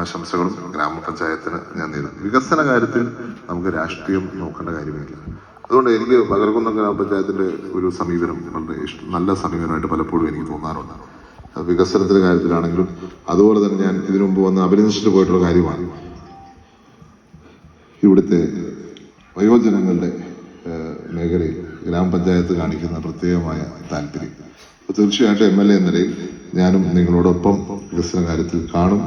ആശംസകളും ഗ്രാമപഞ്ചായത്തിന് ഞാൻ നേരുന്നു. വികസന കാര്യത്തിൽ നമുക്ക് രാഷ്ട്രീയം നോക്കേണ്ട കാര്യമില്ല. അതുകൊണ്ട് എനിക്ക് പകർക്കുന്ന ഗ്രാമപഞ്ചായത്തിന്റെ ഒരു സമീപനം വളരെ നല്ല സമീപനമായിട്ട് പലപ്പോഴും എനിക്ക് തോന്നാറുണ്ട്. വികസനത്തിന്റെ കാര്യത്തിലാണെങ്കിലും അതുപോലെ തന്നെ ഞാൻ ഇതിനു മുമ്പ് വന്ന് അഭിനന്ദിച്ചിട്ട് പോയിട്ടുള്ള കാര്യമാണ്. ഇവിടുത്തെ വയോജനങ്ങളുടെ മേഖലയിൽ ഗ്രാമപഞ്ചായത്ത് കാണിക്കുന്ന പ്രത്യേകമായ താല്പര്യം. തീർച്ചയായിട്ടും എം എൽ എ എന്ന നിലയിൽ ഞാനും നിങ്ങളോടൊപ്പം വികസന കാര്യത്തിൽ കാണും.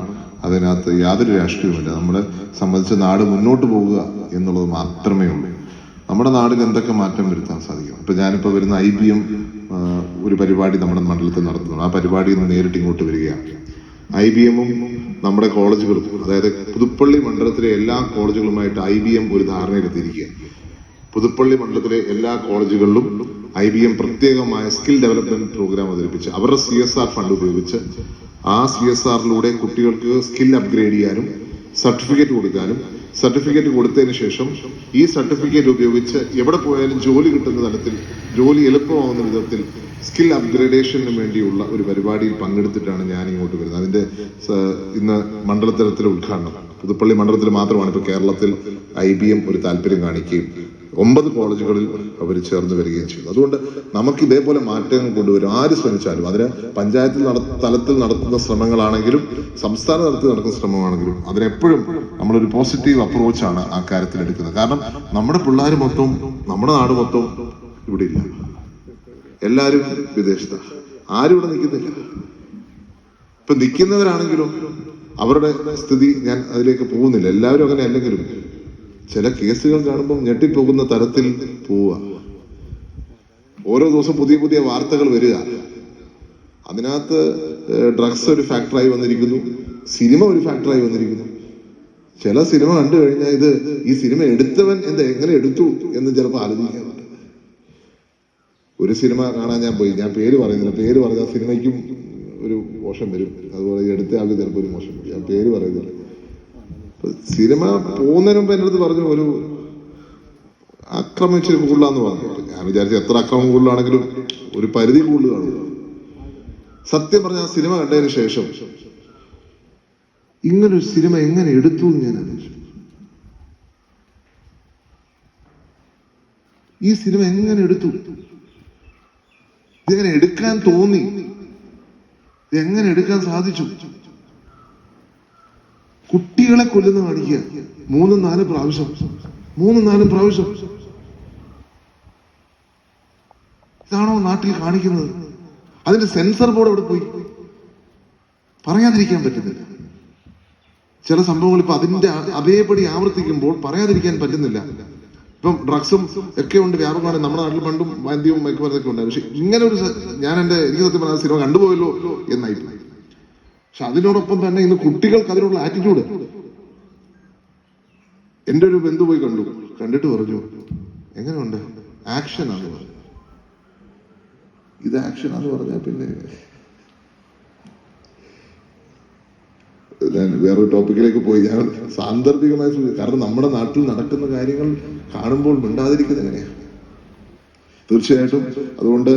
അതിനകത്ത് യാതൊരു രാഷ്ട്രീയവുമില്ല. നമ്മളെ സംബന്ധിച്ച് നാട് മുന്നോട്ട് പോകുക എന്നുള്ളത് മാത്രമേ ഉള്ളൂ. നമ്മുടെ നാടിന് എന്തൊക്കെ മാറ്റം വരുത്താൻ സാധിക്കും? ഇപ്പൊ ഞാനിപ്പോ വരുന്ന ഐ ബി എം ഒരു പരിപാടി നമ്മുടെ മണ്ഡലത്തിൽ നടത്തുന്നു ആ പരിപാടിയിൽ നിന്ന് നേരിട്ട് ഇങ്ങോട്ട് വരികയാണ്. ഐ ബി എമ്മും നമ്മുടെ കോളേജുകളും അതായത് പുതുപ്പള്ളി മണ്ഡലത്തിലെ എല്ലാ കോളേജുകളുമായിട്ട് ഐ ബി എം ഒരു ധാരണയിലെത്തിയിരിക്കുക പുതുപ്പള്ളി മണ്ഡലത്തിലെ എല്ലാ കോളേജുകളിലും ഐ ബി എം പ്രത്യേകമായ സ്കിൽ ഡെവലപ്മെന്റ് പ്രോഗ്രാം അവതരിപ്പിച്ച് അവരുടെ സി എസ് ആർ ഫണ്ട് ഉപയോഗിച്ച് ആ സി എസ് ആറിലൂടെ കുട്ടികൾക്ക് സ്കിൽ അപ്ഗ്രേഡ് ചെയ്യാനും സർട്ടിഫിക്കറ്റ് കൊടുക്കാനും സർട്ടിഫിക്കറ്റ് കൊടുത്തതിന് ശേഷം ഈ സർട്ടിഫിക്കറ്റ് ഉപയോഗിച്ച് എവിടെ പോയാലും ജോലി കിട്ടുന്ന തരത്തിൽ ജോലി എളുപ്പമാവുന്ന വിധത്തിൽ സ്കിൽ അപ്ഗ്രേഡേഷന് വേണ്ടിയുള്ള ഒരു പരിപാടിയിൽ പങ്കെടുത്തിട്ടാണ് ഞാൻ ഇങ്ങോട്ട് വരുന്നത്. അതിന്റെ ഇന്ന് മണ്ഡലതലത്തിലെ ഉദ്ഘാടനം. പുതുപ്പള്ളി മണ്ഡലത്തിൽ മാത്രമാണ് ഇപ്പോൾ കേരളത്തിൽ ഐ ബി എം ഒരു താല്പര്യം കാണിക്കുകയും ഒമ്പത് കോളേജുകളിൽ അവർ ചേർന്ന് വരികയും ചെയ്തു. അതുകൊണ്ട് നമുക്ക് ഇതേപോലെ മാറ്റങ്ങൾ കൊണ്ടുവരും. ആര് ശ്രമിച്ചാലും അതിന് പഞ്ചായത്തിൽ തലത്തിൽ നടത്തുന്ന ശ്രമങ്ങളാണെങ്കിലും സംസ്ഥാന തലത്തിൽ നടക്കുന്ന ശ്രമമാണെങ്കിലും അതിനെപ്പോഴും നമ്മളൊരു പോസിറ്റീവ് അപ്രോച്ചാണ് ആ കാര്യത്തിൽ എടുക്കുന്നത്. കാരണം നമ്മുടെ പിള്ളേർ മൊത്തം നമ്മുടെ നാട് മൊത്തം ഇവിടെ ഇല്ല. എല്ലാവരും വിദേശത്താണ് ആരും ഇവിടെ നിൽക്കുന്നില്ല. ഇപ്പൊ നിൽക്കുന്നവരാണെങ്കിലും അവരുടെ സ്ഥിതി ഞാൻ അതിലേക്ക് പോകുന്നില്ല. എല്ലാവരും അങ്ങനെ അല്ലെങ്കിലും ചില കേസുകൾ കാണുമ്പോൾ ഞെട്ടിപ്പോകുന്ന തരത്തിൽ പോവുക. ഓരോ ദിവസം പുതിയ പുതിയ വാർത്തകൾ വരിക. അതിനകത്ത് ഡ്രഗ്സ് ഒരു ഫാക്ടറായി വന്നിരിക്കുന്നു. സിനിമ ഒരു ഫാക്ടറായി വന്നിരിക്കുന്നു. ചില സിനിമ കണ്ടു കഴിഞ്ഞാൽ ഇത് ഈ സിനിമ എടുത്തവൻ എന്ത് എങ്ങനെ എടുത്തു എന്ന് ചിലപ്പോൾ ആലോചിക്കാറുണ്ട്. ഒരു സിനിമ കാണാൻ ഞാൻ പോയി. ഞാൻ പേര് പറയുന്നില്ല. പേര് പറഞ്ഞാൽ സിനിമയ്ക്കും ഒരു മോശം വരും. അതുപോലെ ഈ എടുത്ത ആൾക്ക് ചിലപ്പോൾ ഒരു മോശം വരും. ഞാൻ പേര് പറയുന്നില്ല. സിനിമ പോകുന്നതിന് മുമ്പ് എന്റെ അടുത്ത് പറഞ്ഞു ഒരു അക്രമം കൂടുതലാന്ന് പറഞ്ഞു. ഞാൻ വിചാരിച്ചു എത്ര അക്രമം കൂടുതലാണെങ്കിലും ഒരു പരിധി കൂടുതൽ കാണുക. സത്യം പറഞ്ഞ ആ സിനിമ കണ്ടതിന് ശേഷം ഇങ്ങനൊരു സിനിമ എങ്ങനെ എടുത്തു എന്ന് ഞാൻ ഈ സിനിമ എങ്ങനെ എടുത്തു? ഇതെങ്ങനെ എടുക്കാൻ തോന്നി? എങ്ങനെ എടുക്കാൻ സാധിച്ചു? കുട്ടികളെ കൊല്ലുന്ന കാണിക്കുക മൂന്നും നാലും പ്രാവശ്യം. മൂന്നും നാലും പ്രാവശ്യം. ഇതാണോ നാട്ടിൽ കാണിക്കുന്നത്? അതിന്റെ സെൻസർ ബോർഡ് അവിടെ പോയി? പറയാതിരിക്കാൻ പറ്റുന്നില്ല. ചില സംഭവങ്ങൾ ഇപ്പൊ അതിന്റെ അതേപടി ആവർത്തിക്കുമ്പോൾ പറയാതിരിക്കാൻ പറ്റുന്നില്ല. ഇപ്പം ഡ്രഗ്സും ഒക്കെ ഉണ്ട് വ്യാപകമാണ് നമ്മുടെ നാട്ടിൽ പണ്ടും വന്ധ്യവും മയക്കുമരുന്നൊക്കെ ഉണ്ട് പക്ഷെ ഇങ്ങനെ ഒരു ഞാൻ എന്റെ എനിക്ക് സത്യം പറഞ്ഞ സിനിമ കണ്ടുപോയല്ലോ എന്നായി പക്ഷെ അതിനോടൊപ്പം തന്നെ ഇന്ന് കുട്ടികൾക്ക് അതിനുള്ള ആറ്റിറ്റ്യൂഡ് എന്റെ ഒരു ബന്ധു പോയി കണ്ടു. കണ്ടിട്ട് പറഞ്ഞു എങ്ങനെയുണ്ട്? ആക്ഷൻ ആണ് പറഞ്ഞു. ഇത് ആക്ഷൻ ആന്ന് പറഞ്ഞാൽ പിന്നെ ഞാൻ വേറൊരു ടോപ്പിക്കിലേക്ക് പോയി. ഞാൻ സാന്ദർഭികമായി കാരണം നമ്മുടെ നാട്ടിൽ നടക്കുന്ന കാര്യങ്ങൾ കാണുമ്പോൾ മിണ്ടാതിരിക്കുന്നത് എങ്ങനെയാണ് തീർച്ചയായിട്ടും. അതുകൊണ്ട്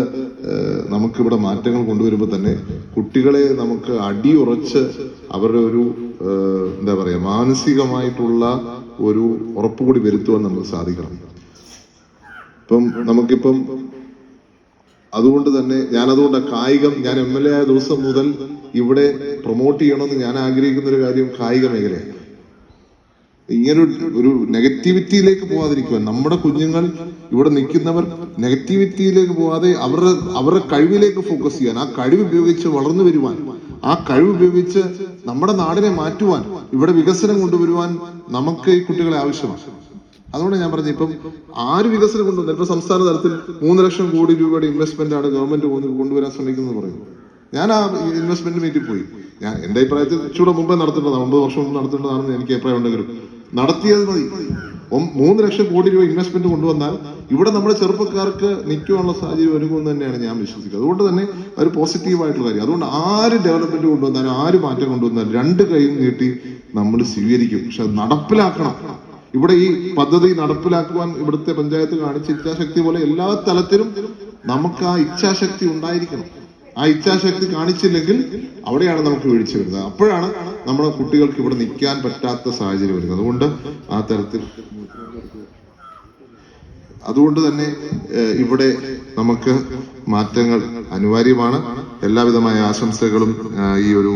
നമുക്കിവിടെ മാറ്റങ്ങൾ കൊണ്ടുവരുമ്പോൾ തന്നെ കുട്ടികളെ നമുക്ക് അടിയുറച്ച് അവരുടെ ഒരു എന്താ പറയുക മാനസികമായിട്ടുള്ള ഒരു ഉറപ്പ് കൂടി വരുത്തുവാൻ നമുക്ക് സാധിക്കണം. ഇപ്പം നമുക്കിപ്പം അതുകൊണ്ട് തന്നെ ഞാൻ അതുകൊണ്ട് കായികം ഞാൻ എം എൽ എ ആയ ദിവസം മുതൽ ഇവിടെ പ്രൊമോട്ട് ചെയ്യണമെന്ന് ഞാൻ ആഗ്രഹിക്കുന്ന ഒരു കാര്യം കായിക മേഖലയാണ്. ഇങ്ങനെ ഒരു- നെഗറ്റിവിറ്റിയിലേക്ക് പോകാതിരിക്കുവാൻ നമ്മുടെ കുഞ്ഞുങ്ങൾ ഇവിടെ നിൽക്കുന്നവർ നെഗറ്റിവിറ്റിയിലേക്ക് പോവാതെ അവരുടെ അവരുടെ കഴിവിലേക്ക് ഫോക്കസ് ചെയ്യാൻ ആ കഴിവ് ഉപയോഗിച്ച് വളർന്നു വരുവാൻ. ആ കഴിവ് ഉപയോഗിച്ച് നമ്മുടെ നാടിനെ മാറ്റുവാൻ. ഇവിടെ വികസനം കൊണ്ടുവരുവാൻ നമുക്ക് ഈ കുട്ടികളെ ആവശ്യമാണ്. അതുകൊണ്ട് ഞാൻ പറഞ്ഞു ഇപ്പം ആര് വികസനം കൊണ്ടുവന്നു? ഇപ്പൊ സംസ്ഥാന തലത്തിൽ മൂന്ന് ലക്ഷം കോടി രൂപയുടെ ഇൻവെസ്റ്റ്മെന്റ് ആണ് ഗവൺമെന്റ് കൊണ്ടുവരാൻ ശ്രമിക്കുന്നത് പറയും ഞാൻ ആ ഇൻവെസ്റ്റ്മെന്റ് മീറ്റിൽ പോയി. ഞാൻ എന്റെ അഭിപ്രായത്തിൽ ഇച്ചിരി മുമ്പേ നടത്തേണ്ടതാണ് ഒമ്പത് വർഷം മുമ്പ് നടത്തേണ്ടതാണെന്ന് എനിക്ക് അഭിപ്രായം ഉണ്ടെങ്കിലും നടത്തിയത് മതി. മൂന്ന് ലക്ഷം കോടി രൂപ ഇൻവെസ്റ്റ്മെന്റ് കൊണ്ടുവന്നാൽ ഇവിടെ നമ്മുടെ ചെറുപ്പക്കാർക്ക് നിൽക്കുവാനുള്ള സാഹചര്യം ഒരുങ്ങുമെന്ന് തന്നെയാണ് ഞാൻ വിശ്വസിക്കുന്നത്. അതുകൊണ്ട് തന്നെ ഒരു പോസിറ്റീവ് ആയിട്ടുള്ള കാര്യം. അതുകൊണ്ട് ആര് ഡെവലപ്മെന്റ് കൊണ്ടുവന്നാലും ആര് മാറ്റം കൊണ്ടുവന്നാലും രണ്ട് കൈയും നീട്ടി നമ്മൾ സ്വീകരിക്കും. പക്ഷെ നടപ്പിലാക്കണം. ഇവിടെ ഈ പദ്ധതി നടപ്പിലാക്കുവാൻ ഇവിടുത്തെ പഞ്ചായത്ത് കാണിച്ച ഇച്ഛാശക്തി പോലെ എല്ലാ തലത്തിലും നമുക്ക് ആ ഇച്ഛാശക്തി ഉണ്ടായിരിക്കണം. ആ ഇച്ഛാശക്തി കാണിച്ചില്ലെങ്കിൽ അവിടെയാണ് നമുക്ക് വീഴ്ച വരുന്നത്. അപ്പോഴാണ് നമ്മുടെ കുട്ടികൾക്ക് ഇവിടെ നിൽക്കാൻ പറ്റാത്ത സാഹചര്യം വരുന്നത്. അതുകൊണ്ട് ആ തരത്തിൽ അതുകൊണ്ട് തന്നെ ഇവിടെ നമുക്ക് മാറ്റങ്ങൾ അനിവാര്യമാണ്. എല്ലാവിധമായ ആശംസകളും ഈ ഒരു